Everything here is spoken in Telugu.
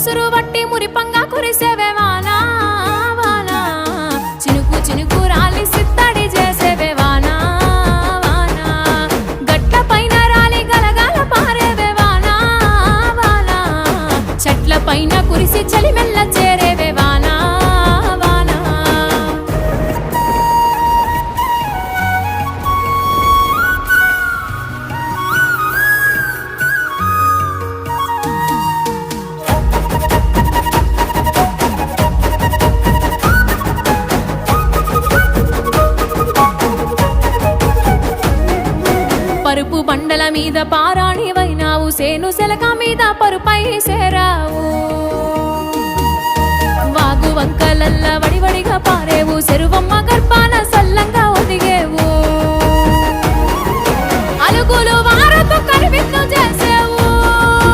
ఉసురు వట్టి మురిపంగా కురిసేవే వానా వానా. చినుకు చినుకు రాలి సిత్తడి చేసేవే వానా వానా. గట్ల పైన రాలి గలగాల పారేవే వానా వానా. చెట్ల పైన కురిసి చలి మెల్ల పరుపు బండల మీద పారాణివైనావు సేను సెలక మీద పరుపై సేరావు. వాగు వంకలల్ల వడివడి